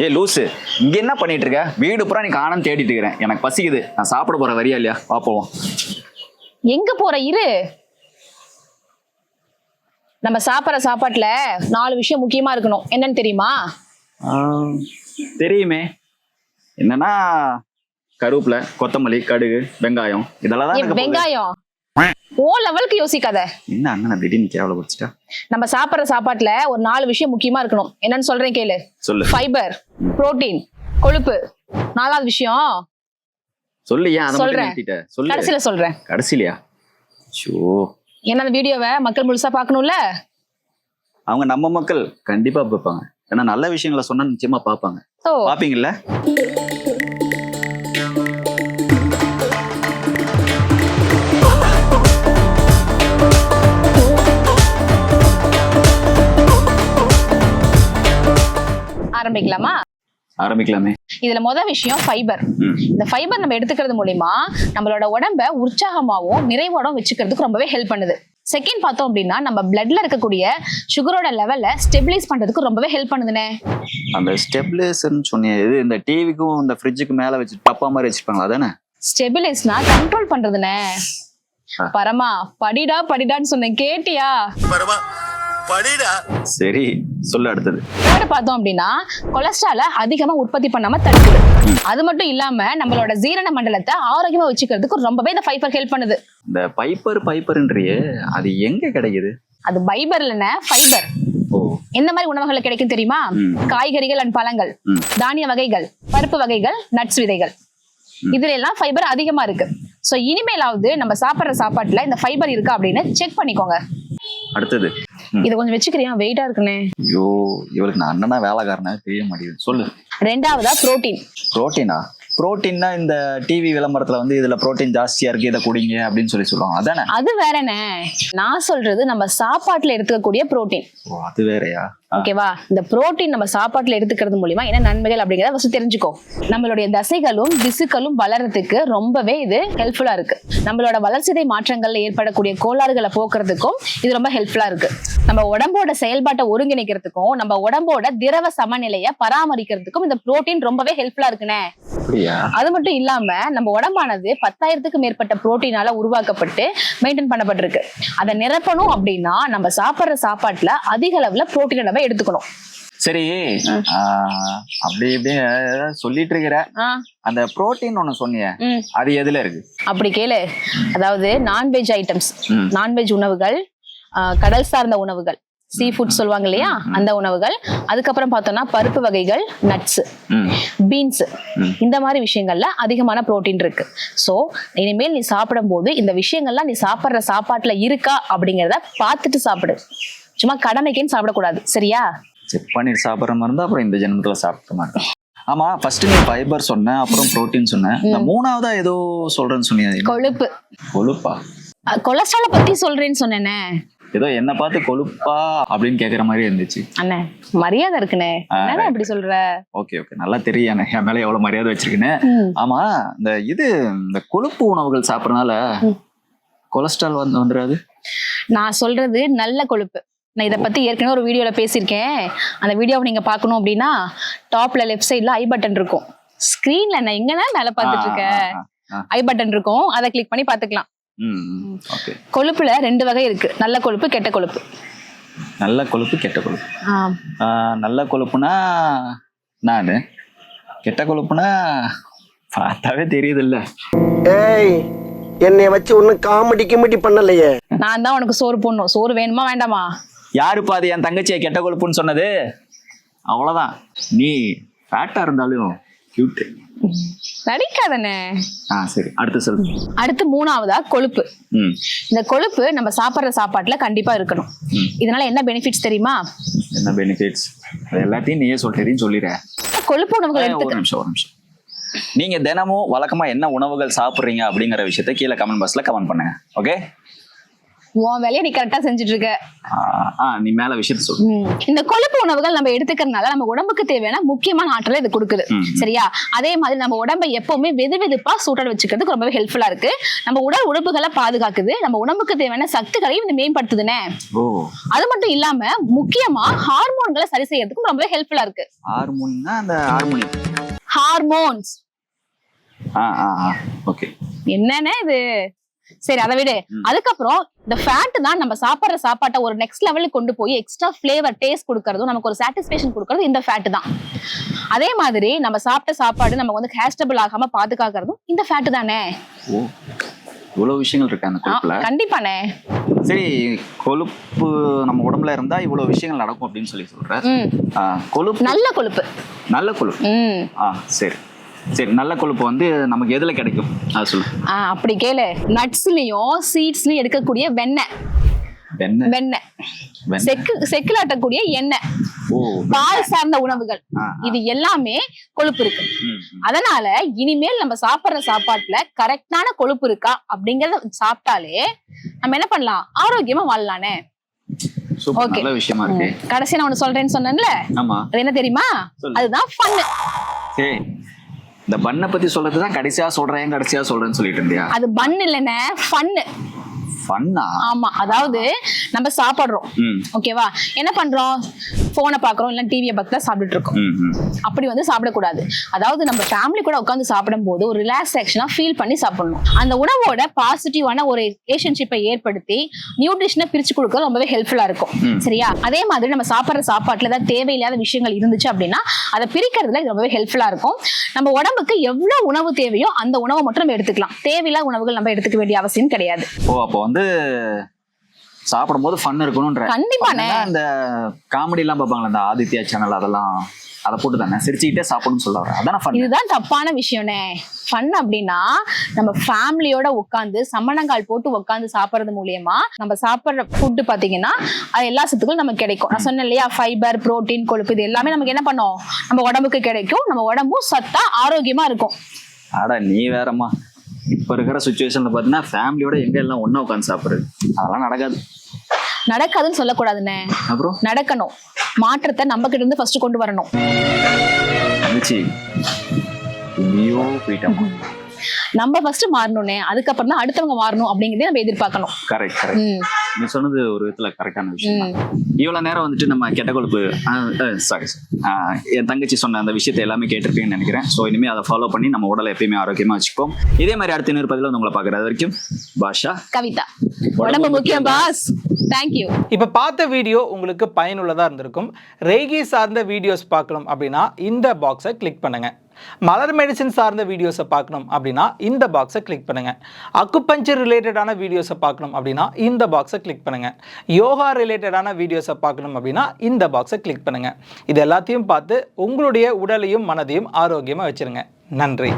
ஏ லூசு. இங்க என்ன பண்ணிட்டு இருக்க வீடு பூரா நீ காணாம தேடிட்டு இருக்கிறேன். எனக்கு பசிக்குது. நான் சாப்பிட போற வரியா இல்லையா? பாப்போம் எங்க போற? இரு. நம்ம சாப்பிடுற சாப்பாட்டுல நாலு விஷயம் முக்கியமா இருக்கணும். என்னன்னு தெரியுமா? தெரியுமே. என்னன்னா கருவேப்பிலை கொத்தமல்லி கடுகு வெங்காயம். இதெல்லாம் தான் ஏய். வெங்காயம். ஓ லெவலுக்கு யோசிக்காத. என்ன அண்ணன் திடீர்னு கேவலப்படுச்சிட்டா நம்ம சாப்பிடுற சாப்பாட்டுல ஒரு நாலு விஷயம் முக்கியமா இருக்கணும். என்னன்னு சொல்றேன் கேளு. சொல்லு. ஃபைபர் புரோட்டீன் கொழுப்பு. நாலாவது விஷயம். சொல்லு ஏன் அதை மட்டும் சொல்றேன். கடைசியில சொல்றேன். கடைசிலையா ஷோ ஏன்னா அந்த வீடியோவை மக்கள் முழுசா பார்க்கணும்ல? அவங்க நம்ம மக்கள் கண்டிப்பா பார்ப்பாங்க. ஏன்னா நல்ல விஷயங்களை சொன்னா நிச்சயமா பார்ப்பாங்க. ஓ. பாப்பீங்கல்ல ஆரம்பிக்கலாமா? ஆரம்பிக்கலாமே. இதுல முத விஷயம் ஃபைபர். இந்த ஃபைபர் நம்ம எடுத்துக்கிறது மூலியமா நம்மளோட உடம்ப உற்சாகமாவும் நிறைவோடும் வச்சுக்கிறதுக்கு ரொம்பவே ஹெல்ப் பண்ணுது. செகண்ட் பார்த்தோம் அப்படின்னா நம்ம பிளட்ல இருக்கக்கூடிய சுகரோட லெவல்ல ஸ்டெபிலைஸ் பண்றதுக்கு ரொம்பவே ஹெல்ப் பண்ணுதுனே. அந்த ஸ்டெபிலைசர்னு சொன்னீங்க இது இந்த டிவிக்கும் இந்த ஃப்ரிட்ஜுக்கு மேல வச்சு டப்பா மாதிரி வச்சிருப்பாங்களா அதானே? ஸ்டெபிலைஸ்னா கண்ட்ரோல் பண்றதுனே. பரமா படிடா படிடான்னு சொன்னேன் கேட்டியா? பரமா படிடா. சரி. சொல்லு அடுத்தது. தேர்ட் பார்த்தோம் அப்படின்னா கொலஸ்ட்ரால அதிகமா உற்பத்தி பண்ணாம தடுக்குது. அது மட்டும் இல்லாம நம்மளோட ஜீரண மண்டலத்தை ஆரோக்கியமா வச்சுக்கிறதுக்கு ரொம்பவே இந்த ஃபைபர் ஹெல்ப் பண்ணுது. இந்த பைப்பர் பைப்பர்ன்றியே அது எங்க கிடைக்குது? அது ஃபைபர் இல்லைன்னா ஃபைபர் எந்த மாதிரி உணவுகள் கிடைக்கும் தெரியுமா. காய்கறிகள் அண்ட் பழங்கள். தானிய வகைகள் பருப்பு வகைகள் நட்ஸ் விதைகள். இதுல எல்லாம் ஃபைபர் அதிகமா இருக்கு. சோ இனிமேலாவது நம்ம சாப்பிடுற சாப்பாட்டுல இந்த ஃபைபர் இருக்கா அப்படின்னு செக் பண்ணிக்கோங்க. அடுத்தது. இதை கொஞ்சம் வச்சுக்கிறியா? வெயிட்டா இருக்குன்னு ஐயோ இவளுக்கு நான் அண்ணனா வேலைக்காரனா தெரிய மாட்டேங்குது. சொல்லு. ரெண்டாவதா புரோட்டீன் புரோட்டீனா புரோட்டீன்னா இந்த டிவி விளம்பரத்துல வந்து இதுல புரோட்டீன் ஜாஸ்தியா இருக்கு இதை குடிங்க அப்படின்னு சொல்லி சொல்லுவாங்க. அதானே? அது வேறனே நான் சொல்றது நம்ம சாப்பாட்டுல எடுத்துக்கக்கூடிய புரோட்டீன் ஓ அது வேறயா? ஓகேவா இந்த புரோட்டீன் நம்ம சாப்பாட்டுல எடுத்துக்கிறது மூலியமா என்ன நன்மைகள் அப்படிங்கறத ஃபர்ஸ்ட் தெரிஞ்சுக்கோ. நம்மளுடைய தசைகளும் திசுக்களும் வளர்றதுக்கு ரொம்பவே இது ஹெல்ப்ஃபுல்லா இருக்கு. நம்மளோட வளர்சிதை மாற்றங்கள்ல ஏற்படக்கூடிய கோளாறுகளை போக்குறதுக்கும் இது ரொம்ப ஹெல்ப்ஃபுல்லா இருக்கு. நம்ம உடம்போட செயல்பாட்டை ஒருங்கிணைக்கிறதுக்கும் நம்ம உடம்போட திரவ சமநிலையை பராமரிக்கிறதுக்கும் இந்த புரோட்டீன் ரொம்பவே ஹெல்ப்ஃபுல்லா இருக்குனே அது மட்டும் இல்லாம நம்ம உடம்பானது பத்தாயிரத்துக்கு மேற்பட்ட புரோட்டீனால உருவாக்கப்பட்டு மெயின்டைன் பண்ணப்பட்டிருக்கு. அதை நிரப்பணும் அப்படின்னா நம்ம சாப்பிடுற சாப்பாட்டுல அதிக அளவுல புரோட்டீன் நம்ம எடுத்துக்கணும். சரி அப்படி இப்படி சொல்லிட்டு இருக்கிற அந்த புரோட்டீன் ஒண்ணு சொன்னிய ம். அது எதுல இருக்கு? அப்படி கேளு. அதாவது நான்வெஜ் ஐட்டம்ஸ். நான்வெஜ் உணவுகள் கடல் சார்ந்த உணவுகள் சீ ஃபுட் சொல்லுவாங்க இல்லையா? அந்த உணவுகள். அதுக்கப்புறம் பார்த்தோம்னா பருப்பு வகைகள் நட்ஸ். பீன்ஸ். இந்த மாதிரி விஷயங்கள்ல அதிகமான புரோட்டீன் இருக்கு. சோ இனிமேல் நீ சாப்பிடும்போது இந்த விஷயங்கள்லாம் நீ சாப்பிடுற சாப்பாட்டுல இருக்கா அப்படிங்கறத பார்த்துட்டு சாப்பிடு. சும்மா கடமைக்குன்னு சாப்பிடக்கூடாது. சரியா? செக் பண்ணி சாப்பிட்ற மாதிரி இருந்தா அப்புறம் இந்த ஜென்மத்துல சாப்பிட மாட்டேன். ஆமா ஃபர்ஸ்ட் நீ ஃபைபர் சொன்ன அப்புறம் புரோட்டீன் சொன்ன. இந்த மூணாவதா ஏதோ சொல்றேன்னு சொன்னியா என்ன? கொழுப்பு. கொழுப்பா? கொலஸ்ட்ரால பத்தி சொல்றேன்னு சொன்னேனே. ஏதோ என்ன பார்த்து கொழுப்பா அப்படின்னு கேக்குற மாதிரி இருந்துச்சு. அண்ணே மரியாதை என்னடா right. இப்படி சொல்ற? ஓகே ஓகே நல்லா தெரியும் எனக்கு என் மேல எவ்வளவு மரியாதை வச்சிருக்குன்னு. ஆமா இந்த இது இந்த கொழுப்பு உணவுகள் சாப்பிடறனால. கொலஸ்ட்ரால் வந்து வந்துடாது? நான் சொல்றது நல்ல கொழுப்பு. நான் இதை பத்தி ஏற்கனவே ஒரு வீடியோல பேசியிருக்கேன். அந்த வீடியோவை நீங்க பார்க்கணும் அப்படின்னா டாப்ல லெஃப்ட் சைடுல ஐ பட்டன் இருக்கும். ஸ்கிரீன்ல நான் எங்கன்னா மேல பார்த்துட்டு இருக்கேன். ஐ பட்டன் இருக்கும். அதை கிளிக் பண்ணி பார்த்துக்கலாம். ம், ம். ஓகே கொழுப்புல ரெண்டு வகை இருக்கு. நல்ல கொழுப்பு கெட்ட கொழுப்பு. நல்ல கொழுப்பு கெட்ட கொழுப்பு. ஆ, ஆ, நல்ல கொழுப்புனா நானு கெட்ட கொழுப்புனா பார்த்தாவே தெரியுது இல்ல ஏய் என்னை வச்சு ஒன்னும் காமெடி கிமெடி பண்ணலையே. நான் தான் உனக்கு சோறு போடணும். சோறு வேணுமா வேண்டாமா? யாரு பாது என் தங்கச்சியை கெட்ட கொழுப்புன்னு சொன்னது? அவ்வளவுதான். நீ ஃபேட்டா இருந்தாலும் கியூட் நடிக்காதண்ணே. ஆ சரி. அடுத்து சொல் அடுத்து மூணாவதா கொழுப்பு. இந்த கொழுப்பு நம்ம சாப்பிடுற சாப்பாட்டுல கண்டிப்பா இருக்கணும். இதனால என்ன பெனிஃபிட்ஸ் தெரியுமா? என்ன பெனிஃபிட்ஸ் அது எல்லாத்தையும் நீயே சொல்லிட்டேன்னு சொல்லிடுற கொழுப்பு உணவுகள் ஒரு நிமிஷம் ஒரு நிமிஷம். நீங்க தினமும் வழக்கமா என்ன உணவுகள் சாப்பிடுறீங்க அப்படிங்கிற விஷயத்த கீழே கமெண்ட் பாக்ஸ்ல கமெண்ட் பண்ணுங்க. ஓகே உன் வேலையை நீ கரெக்டா செஞ்சுட்டு இருக்க நீ மேல விஷயத்த சொல்லு. இந்த கொழுப்பு உணவுகள் நம்ம எடுத்துக்கிறதுனால நம்ம உடம்புக்கு தேவையான முக்கியமான ஆற்றலை இது கொடுக்குது. சரியா? அதே மாதிரி நம்ம உடம்பை எப்பவுமே வெது வெதுப்பா சூட்டல் வச்சுக்கிறதுக்கு ரொம்பவே ஹெல்ப்ஃபுல்லா இருக்கு. நம்ம உடல் உறுப்புகளை பாதுகாக்குது. நம்ம உடம்புக்கு தேவையான சக்திகளையும் இது மேம்படுத்துதுனே. அது மட்டும் இல்லாம முக்கியமா ஹார்மோன்களை சரி செய்யறதுக்கும் ரொம்பவே ஹெல்ப்ஃபுல்லா இருக்கு. ஹார்மோனினா அந்த ஹார்மோனி. ஹார்மோன்ஸ். என்னன்னு இது? சரி அதை விடு. அதுக்கப்புறம் இந்த ஃபேட் தான் நம்ம சாப்பிடுற சாப்பாட்டை ஒரு நெக்ஸ்ட் லெவலுக்கு கொண்டு போய் எக்ஸ்ட்ரா ஃபிளேவர் டேஸ்ட் கொடுக்கறதும் நமக்கு ஒரு சாட்டிஸ்பேக்ஷன் கொடுக்கறதும் இந்த ஃபேட் தான். அதே மாதிரி நம்ம சாப்பிட்ட சாப்பாடு நமக்கு வந்து கேஸ்டபிள் ஆகாம பாதுகாக்கிறதும் இந்த ஃபேட் தானே? இவ்வளவு விஷயங்கள் இருக்கு அந்த கொழுப்புல? கண்டிப்பாண்ணே. சரி கொழுப்பு நம்ம உடம்புல இருந்தா இவ்வளவு விஷயங்கள் நடக்கும் அப்படின்னு சொல்லி சொல்ற. கொழுப்பு. நல்ல கொழுப்பு. நல்ல கொழுப்பு. ஆ சரி. சரி நல்ல கொழுப்பு வந்து நமக்கு எதுல கிடைக்கும்? அது சொல்லு. அப்படி கேளு. நட்ஸ்லயும் சீட்ஸ்லயும் எடுக்கக்கூடிய வெண்ணெய். வெண்ணெய். செக்கு செக்கில் ஆட்டக்கூடிய எண்ணெய் பால் சார்ந்த உணவுகள். இது எல்லாமே கொழுப்பு இருக்கு. அதனால இனிமேல் நம்ம சாப்பிடுற சாப்பாட்டுல கரெக்டான கொழுப்பு இருக்கா? அப்படிங்கறத சாப்பிட்டாலே நம்ம என்ன பண்ணலாம்? ஆரோக்கியமா வாழலானே. நல்ல விஷயமா இருக்கு. கடைசியா நான் ஒண்ணு சொல்றேன்னு சொன்னேன்ல? ஆமா. அது என்ன தெரியுமா. அதுதான் ஃபன்னு சரி. இந்த பண்ணை பத்தி சொல்றது தான் கடைசியா சொல்றேன் கடைசியா சொல்றேன்னு சொல்லிட்டு இருந்தியா? அது பன் இல்லைன்னு ஃபன்னு ஃபன்னா ஆமா அதாவது நம்ம சாப்பிடுறோம். ஓகேவா என்ன பண்றோம்? போனை பாக்குறோம் இல்ல டிவியை பார்த்து சாப்பிட்டுட்டு இருக்கோம் அப்படி வந்து சாப்பிடக்கூடாது. அதாவது நம்ம ஃபேமிலி கூட உட்காந்து சாப்பிடும் போது ஒரு ரிலாக்ஸேஷனா ஃபீல் பண்ணி சாப்பிடணும். அந்த உணவோட பாசிட்டிவான ஒரு ரிலேஷன்ஷிப்பை ஏற்படுத்தி நியூட்ரிஷனை பிரிச்சு கொடுக்க ரொம்பவே ஹெல்ப்ஃபுல்லா இருக்கும். சரியா? அதே மாதிரி நம்ம சாப்பிடுற சாப்பாட்டுல ஏதாவது தேவையில்லாத விஷயங்கள் இருந்துச்சு அப்படின்னா அதை பிரிக்கிறதுல இது ரொம்பவே ஹெல்ப்ஃபுல்லா இருக்கும். நம்ம உடம்புக்கு எவ்வளவு உணவு தேவையோ அந்த உணவை மட்டும் நம்ம எடுத்துக்கலாம். தேவையில்லாத உணவுகள் நம்ம எடுத்துக்க வேண்டிய அவசியம் கிடையாது. ஓ அப்போ வந்து சாப்பிடும்போது ஃபன் இருக்கணும்ன்ற. னா இந்த காமெடி எல்லாம் பார்ப்பாங்களே இந்த ஆதித்யா சேனல் அதெல்லாம் அதை போட்டு தானே சிரிச்சுக்கிட்டே சாப்பிடணும்னு சொல்ல வரேன் அதானே ஃபன் இதுதான் தப்பான விஷயம்னே ஃபன் அப்படின்னா நம்ம ஃபேமிலியோட உட்காந்து சம்மணங்கால் போட்டு உட்காந்து சாப்பிடுறது மூலியமா நம்ம சாப்பிடுற ஃபுட்டு பாத்தீங்கன்னா அது எல்லா சத்துக்களும் நமக்கு கிடைக்கும். நான் சொன்னேன் இல்லையா ஃபைபர் புரோட்டீன் கொழுப்பு இது எல்லாமே நமக்கு என்ன பண்ணும்? நம்ம உடம்புக்கு கிடைக்கும். நம்ம உடம்பும் சத்தா ஆரோக்கியமா இருக்கும். அட நீ வேறம்மா. இப்ப இருக்கிற சுச்சுவேஷன்ல பாத்தீங்கன்னா ஃபேமிலியோட எங்க எல்லாம் ஒண்ணா உட்காந்து சாப்பிடுறது? அதெல்லாம் நடக்காது. நடக்காதுன்னு சொல்லக்கூடாதுண்ணே. அப்புறம்? நடக்கணும். மாற்றத்தை நம்ம கிட்ட இருந்து ஃபர்ஸ்ட் கொண்டு வரணும். தங்கச்சி எங்கேயோ போயிட்டோம் நம்ம ஃபர்ஸ்ட் மாறணும்னே அதுக்கப்புறம் தான் அடுத்தவங்க மாறணும் அப்படிங்கிறதே நம்ம எதிர்பார்க்கணும். கரெக்ட் கரெக்ட் நீ சொன்னது ஒரு விதத்துல கரெக்டான விஷயம் இவ்வளவு நேரம் வந்துட்டு நம்ம கெட்ட கொழுப்பு சாரி என் தங்கச்சி சொன்ன அந்த விஷயத்தை எல்லாமே கேட்டிருப்பீங்கன்னு நினைக்கிறேன். ஸோ இனிமே அதை ஃபாலோ பண்ணி நம்ம உடலை எப்பயுமே ஆரோக்கியமா வச்சுப்போம். இதே மாதிரி அடுத்த இன்னொரு பதில வந்து உங்களை பார்க்குறது வரைக்கும் பாஷா. கவிதா. உடம்பு முக்கியம் பாஸ் தேங்க்யூ இப்போ பார்த்த வீடியோ உங்களுக்கு பயனுள்ளதாக இருந்திருக்கும். ரெய்கி சார்ந்த வீடியோஸ் பார்க்கணும் அப்படின்னா இந்த பாக்ஸை கிளிக் பண்ணுங்கள் மலர் மெடிசின் சார்ந்த வீடியோஸை பார்க்கணும் அப்படின்னா இந்த பாக்ஸை கிளிக் பண்ணுங்கள் அக்குப்பஞ்சர் ரிலேட்டடான வீடியோஸை பார்க்கணும் அப்படின்னா இந்த பாக்ஸை கிளிக் பண்ணுங்கள் யோகா ரிலேட்டடான வீடியோஸை பார்க்கணும் அப்படின்னா இந்த பாக்ஸை கிளிக் பண்ணுங்கள் இது எல்லாத்தையும் பார்த்து உங்களுடைய உடலையும் மனதையும் ஆரோக்கியமாக வச்சுருங்க. நன்றி.